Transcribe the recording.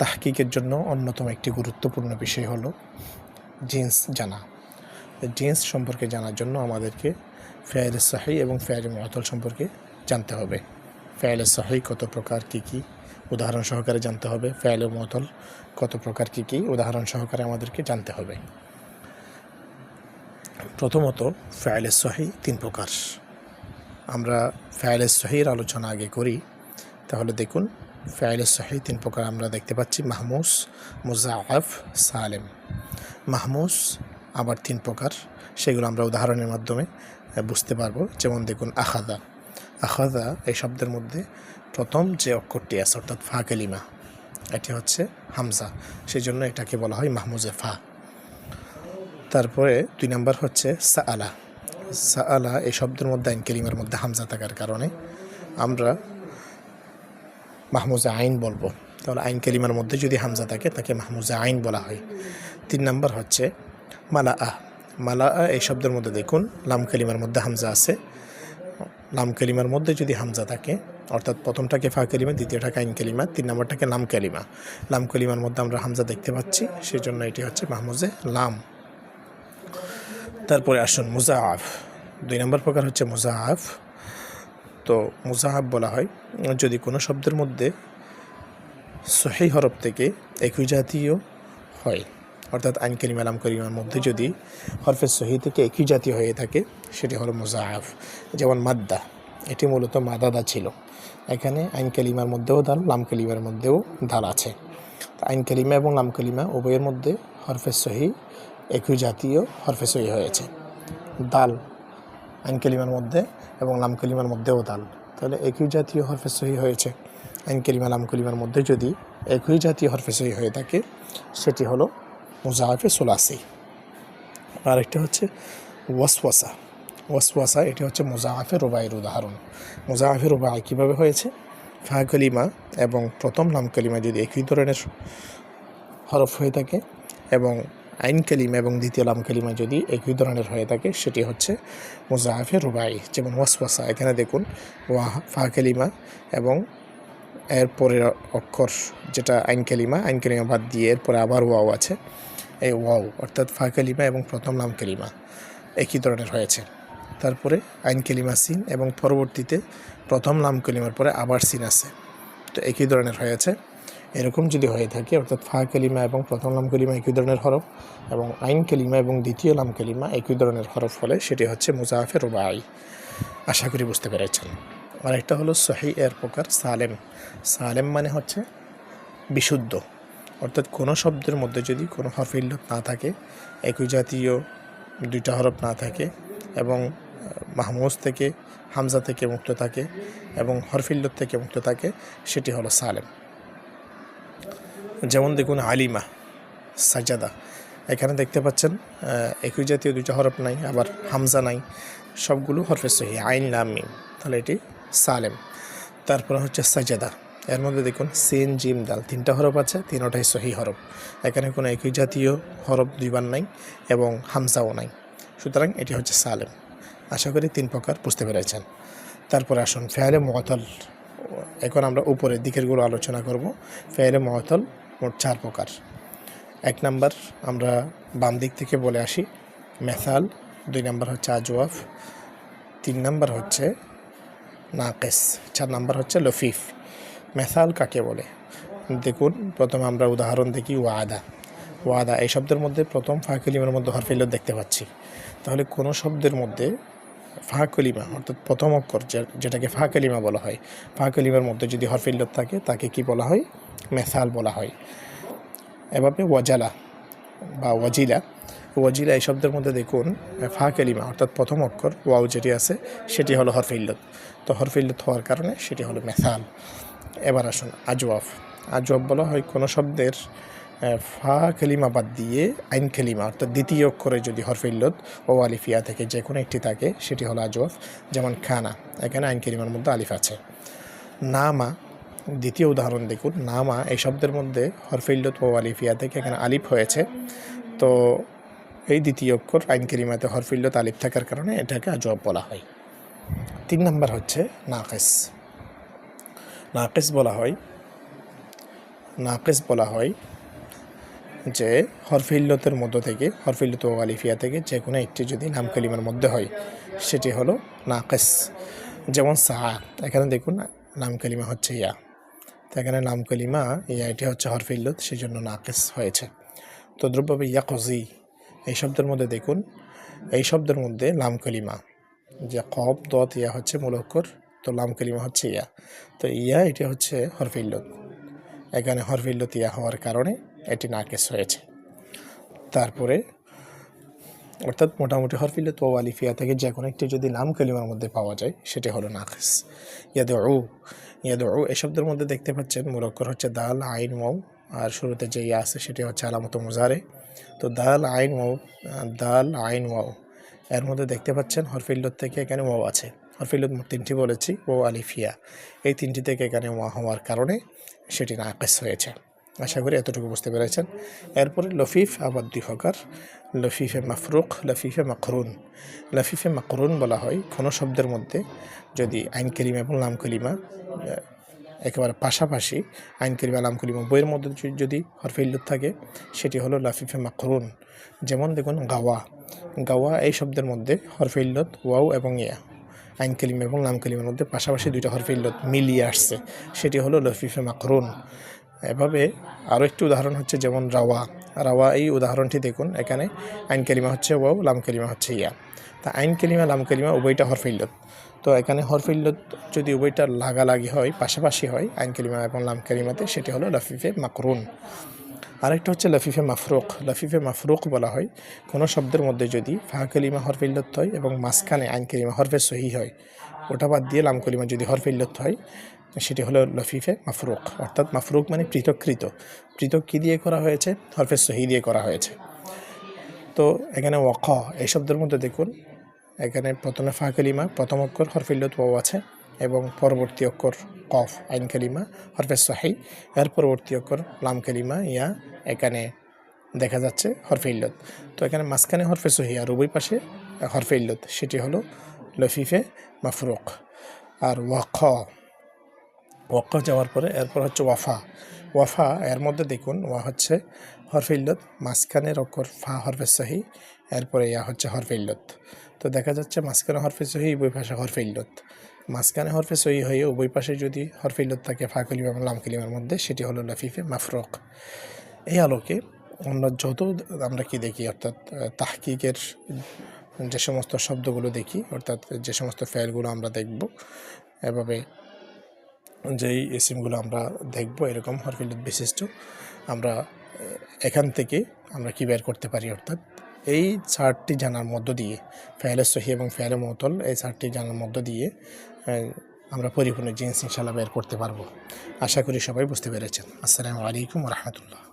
তাহকিকের জন্য অন্যতম একটি গুরুত্বপূর্ণ বিষয় হলো জিন্স জানা। জিন্স সম্পর্কে জানার জন্য আমাদেরকে ফেয়াল সাহি এবং ফেয়াল মতল সম্পর্কে জানতে হবে। ফেয়াল সাহি কত প্রকার, কী কী উদাহরণ সহকারে জানতে হবে। ফেয়াল মতল কত প্রকার, কী কী উদাহরণ সহকারে আমাদেরকে জানতে হবে। প্রথমত ফেয়ালের সহি তিন প্রকার। আমরা ফেয়ালের সহির আলোচনা আগে করি। তাহলে দেখুন ফেয়ালের সহি তিন প্রকার আমরা দেখতে পাচ্ছি, মাহমুস মুজাফ সালেম। মাহমুস আবার তিন প্রকার, সেগুলো আমরা উদাহরণের মাধ্যমে বুঝতে পারব। যেমন দেখুন আখাদা আখাদা এই শব্দের মধ্যে প্রথম যে অক্ষরটি আছে, অর্থাৎ ফা কালিমা, এটি হচ্ছে হামজা। সেই জন্য এটাকে বলা হয় মাহমুজে ফা। তারপরে দুই নম্বর হচ্ছে সাআলা। সাআলা এই শব্দের মধ্যে আইন কেলিমার মধ্যে হামজা থাকার কারণে আমরা মাহমুজে আইন বলব। তাহলে আইন কেলিমার মধ্যে যদি হামজা থাকে, তাকে মাহমুজে আইন বলা হয়। তিন নম্বর হচ্ছে মালা আহ মালা আহ এই শব্দের মধ্যে দেখুন, লাম কেলিমার মধ্যে হামজা আছে। লাম কেলিমার মধ্যে যদি হামজা থাকে, অর্থাৎ প্রথমটাকে ফা কেলিমা, দ্বিতীয়টাকে আইন কেলিমা, তিন নম্বরটাকে লাম কেলিমা। লাম কেলিমার মধ্যে আমরা হামজা দেখতে পাচ্ছি সেই জন্য এটি হচ্ছে মাহমুজে লাম। তারপরে আসুন মুজাহাফ দুই নম্বর প্রকার হচ্ছে মুজাহাফ তো মুজাহাফ বলা হয়। যদি কোনো শব্দের মধ্যে সহি হরফ থেকে একই জাতীয় হয়, অর্থাৎ আইন করিমা, আলাম করিমার মধ্যে যদি হরফের সহি থেকে একই জাতীয় হয়ে থাকে, সেটি হলো মুজাহাফ যেমন মাদ্দা, এটি মূলত মাদাদা ছিল। এখানে আইন কালিমার মধ্যেও দাল, লাম কালিমার মধ্যেও দাল আছে। আইন কালিমা এবং লাম কালিমা উভয়ের মধ্যে হরফের সহি একই জাতীয় হরফে সহি হয়েছে। দাল আইন কালিমার মধ্যে এবং লাম কালিমার মধ্যেও দাল। তাহলে একই জাতীয় হরফে সহি হয়েছে। আইন কালিমা লাম কালিমার মধ্যে যদি একই জাতীয় হরফে সহি হয়ে থাকে, সেটি হলো মুজাহাফে সোলাসি। আরেকটা হচ্ছে ওয়াসওয়াসা। ওয়াসওয়াসা, এটি হচ্ছে মুজাহাফে রুবাইয়ের উদাহরণ। মুজাহাফে রুবাই কীভাবে হয়েছে? ফা কালিমা এবং প্রথম নাম কালিমা যদি একই ধরনের হরফ হয়ে থাকে এবং আইন কালিমা এবং দ্বিতীয় লাম কালিমা যদি একই ধরনের হয়ে থাকে, সেটি হচ্ছে মুজাহাফে রুবাই। যেমন ওয়াসওয়াসা, এখানে দেখুন, ওয়া, ফা কালিমা এবং এর পরের অক্ষর যেটা আইন কালিমা আইন কালিমা বাদ দিয়ে এরপরে আবার ওয়াও আছে। এই ওয়াও, অর্থাৎ ফা কালিমা এবং প্রথম নাম কালিমা একই ধরনের হয়েছে। তারপরে আইন কালিমা সিন এবং পরবর্তীতে প্রথম নাম কালিমার পরে আবার সিন আছে। তো একই ধরনের হয়েছে এরকম যদি হয়ে থাকে, অর্থাৎ ফা কালিমা এবং প্রথম নাম কালিমা একই ধরনের হরফ এবং আইন কালিমা এবং দ্বিতীয় নাম কালিমা একই ধরনের হরফ হলে সেটি হচ্ছে মুজাফে রুবাই। আশা করি বুঝতে পেরেছেন। আরেকটা হলো সহি এর প্রকার সালেম। সালেম মানে হচ্ছে বিশুদ্ধ। অর্থাৎ কোনো শব্দের মধ্যে যদি কোনো হরফ ইল্লত না থাকে, একই জাতীয় দুইটা হরফ না থাকে এবং মাহমুজ থেকে হামজা থেকে মুক্ত থাকে এবং হরফিল্লত থেকে মুক্ত থাকে, সেটি হলো সালেম। যেমন দেখুন আলিমা সাজাদা। এখানে দেখতে পাচ্ছেন একই জাতীয় দুইটা হরফ নাই, আবার হামজা নাই, সবগুলো হরফে সহি, আইন লাম মিম, তাহলে এটি সালেম। তারপরে হচ্ছে সাজাদা। এর মধ্যে দেখুন, সিন, জিম, দাল, তিনটা হরফ আছে, তিনটাই সহি হরফ। এখানে কোনো একই জাতীয় হরফ দুইবার নাই এবং হামজাও নাই। সুতরাং এটি হচ্ছে সালেম। আশা করি তিন প্রকার বুঝতে পেরেছেন। তারপর আসুন ফেয়ারে মতল এখন আমরা উপরের দিকেরগুলো আলোচনা করব। ফেয়ারে মতল মোট চার প্রকার। এক নাম্বার আমরা বাম দিক থেকে বলে আসি, মেসাল। দুই নাম্বার হচ্ছে আজওয়াফ। তিন নাম্বার হচ্ছে নাকেস। চার নাম্বার হচ্ছে লফিফ। মেসাল কাকে বলে? দেখুন, প্রথমে আমরা উদাহরণ দেখি, ওয়াদা। ওয়াদা, এই শব্দের মধ্যে প্রথম ফা কলিমার মধ্যে হরফিল্লত দেখতে পাচ্ছি। তাহলে কোনো শব্দের মধ্যে ফা কলিমা অর্থাৎ প্রথম অক্ষর যেটাকে ফা বলা হয়। ফা কলিমার মধ্যে যদি হরফিল্লত থাকে, তাকে কি বলা হয়? মেসাল বলা হয়। এভাবে ওয়াজালা বা ওয়াজিলা। ওয়াজিলা এই শব্দের মধ্যে দেখুন ফা অর্থাৎ প্রথম অক্ষর, ওয়াও যেটি আছে, সেটি হলো হরফিল্লত তো হরফিল্লত হওয়ার কারণে সেটি হলো মেসাল। এবার আসুন, আজওয়াফ। আজওয়াফ বলা হয় কোনো শব্দের ফা কালিমা বাদ দিয়ে আইন কালিমা অর্থাৎ দ্বিতীয় অক্ষরে যদি হরফিল্লত ও আলিফিয়া থেকে যে কোনো একটি থাকে, সেটি হলো আজওয়াফ, যেমন খানা। এখানে আইন কালিমার মধ্যে আলিফ আছে। নামা, দ্বিতীয় উদাহরণ দেখুন। নামা এই শব্দের মধ্যে হরফিল্লত ও আলিফিয়া থেকে এখানে আলিফ হয়েছে। তো এই দ্বিতীয় অক্ষর আইন কেরিমাতে হরফিল্লত আলিফ থাকার কারণে এটাকে আজব বলা হয়। তিন নম্বর হচ্ছে নাকেস। নাকেস বলা হয়। নাকেস বলা হয় যে হরফিল্লতের মধ্য থেকে, হরফিল্লত ও আলিফিয়া থেকে যে কোনো একটি যদি নাম কালিমার মধ্যে হয়, সেটি হলো নাকেস। যেমন সাহা এখানে দেখুন নাম কালিমা হচ্ছে ইয়া। তো এখানে নাম কালিমা ইয়া এটি হচ্ছে হরফিল্লত সেই জন্য নাকেস হয়েছে। তো দ্রব্যভাবে ইয়া কজি এই শব্দের মধ্যে দেখুন, এই শব্দের মধ্যে লাম কালিমা যে কব, দত, ইয়া হচ্ছে মূলক্ষর তো লাম কালিমা হচ্ছে ইয়া। তো ইয়া, এটি হচ্ছে হরফিল্লত। এখানে হরফিল্লত ইয়া হওয়ার কারণে এটি নাকেস হয়েছে। তারপরে, অর্থাৎ মোটামুটি হরফিল্লত ও আলিফিয়া থেকে যে কোনো একটি যদি নাম কালিমার মধ্যে পাওয়া যায়, সেটি হলো নাকেস ইয়াদ ও ইয়াদ ও এই শব্দের মধ্যে দেখতে পাচ্ছেন মূলক্ষর হচ্ছে দাল, আইন, মৌ, আর শুরুতে যে ইয়া আছে সেটি হচ্ছে আলামত মুজারে। তো দাল, আইন ওয়াও দাল, আইন ওয়াও এর মধ্যে দেখতে পাচ্ছেন হরফিল্লত থেকে এখানে ওয়াও আছে। হরফিল্লত তিনটি বলেছি ও আলিফিয়া এই তিনটি থেকে এখানে ওয়া হওয়ার কারণে সেটি নাকেস হয়েছে। আশা করি এতটুকু বুঝতে পেরেছেন। এরপরে লফিফ আবার দুই হকার লফিফে মাফরুক, লফিফে মাকরুন। লফিফে মাকরুন বলা হয় কোনো শব্দের মধ্যে। যদি আইন কলিমা এবং লাম কলিমা একেবারে পাশাপাশি আইন করিমা লাম করিমা বইয়ের মধ্যে যদি- হরফে থাকে, সেটি হলো লাফিফে মাকরুন। যেমন দেখুন, গাওয়া। গাওয়া এই শব্দের মধ্যে হরফে ওয়াও এবং ইয়া। আইন কলিমা এবং লাম কলিমার মধ্যে পাশাপাশি দুইটা হরফে মিলিয়ে আসছে। সেটি হলো লফিফে মাকরুন। এভাবে আরও একটি উদাহরণ হচ্ছে যেমন রাওয়া। রাওয়া এই উদাহরণটি দেখুন, এখানে আইন কালিমা হচ্ছে ওয়াও, লাম কালিমা হচ্ছে ইয়া। তা আইন কালিমা, লাম কালিমা উভয়টা হরফিল্লত তো এখানে হরফিল্লত যদি উভয়টা লাগালাগি হয়, পাশাপাশি হয়, আইন কালিমা এবং লাম কালিমাতে সেটি হলো লফিফে মাকরুন। আরেকটা হচ্ছে লফিফে মাফরুক। লফিফে মাফরুক বলা হয়। কোনো শব্দের মধ্যে যদি ফা কালিমা হরফিল্লত হয় এবং মাঝখানে আইন কালিমা হরফে সহি হয়, ওটা বাদ দিয়ে লাম কালিমা যদি হরফিল্লত হয় সেটি হলো লফিফে মাফরুক, অর্থাৎ মাফরুক মানে পৃথককৃত। পৃথক কী দিয়ে করা হয়েছে? হরফে সহি দিয়ে করা হয়েছে। তো এখানে ওয়াক, এই শব্দের মধ্যে দেখুন, এখানে প্রথমে ফা কালিমা, প্রথম অক্ষর হরফিল্লত ওয়াও আছে এবং পরবর্তী অক্ষর কফ, আইন কালিমা, হরফে সাহি। এর পরবর্তী অক্ষর লাম কালিমা, ইয়া, এখানে দেখা যাচ্ছে হরফে তো এখানে মাঝখানে হরফে সহি আর উভয় পাশে হরফে সেটি হলো লফিফে মাফরুক। আর ওয়াক ওয়াক্কা যাওয়ার পরে এরপর হচ্ছে ওয়াফা। ওয়াফা, এর মধ্যে দেখুন, ওয়া হচ্ছে হরফে ইল্লত, মাঝখানের অক্ষর ফা হরফে সহি, এরপরে ইয়া হচ্ছে হরফে ইল্লত। তো দেখা যাচ্ছে মাঝখানে হরফে সহি, উভয় পাশে হরফে ইল্লত। মাঝখানে হরফে সহি হয়ে উভয় পাশে যদি হরফে ইল্লত থাকে, ফা কলিমা এবং লাম কলিমার মধ্যে, সেটি হলো লাফিফে মাফরক। এই আলোকে আমরা যত আমরা কি দেখি, অর্থাৎ তাহকিকের যে সমস্ত শব্দগুলো দেখি, অর্থাৎ যে সমস্ত ফেলগুলো আমরা দেখব, এভাবে যেই এসিমগুলো আমরা দেখব, এরকম হরফিল্ড বিশিষ্ট আমরা এখান থেকে আমরা কী বের করতে পারি অর্থাৎ এই চারটি জানার মধ্য দিয়ে, ফেয়ালে সহি এবং ফেয়ালে মতল, এই চারটি জানার মধ্য দিয়ে আমরা পরিপূর্ণ জিন্স ইনশাল্লাহ বের করতে পারব। আশা করি সবাই বুঝতে পেরেছেন। আসসালামু আলাইকুম রহমতুল্লাহ।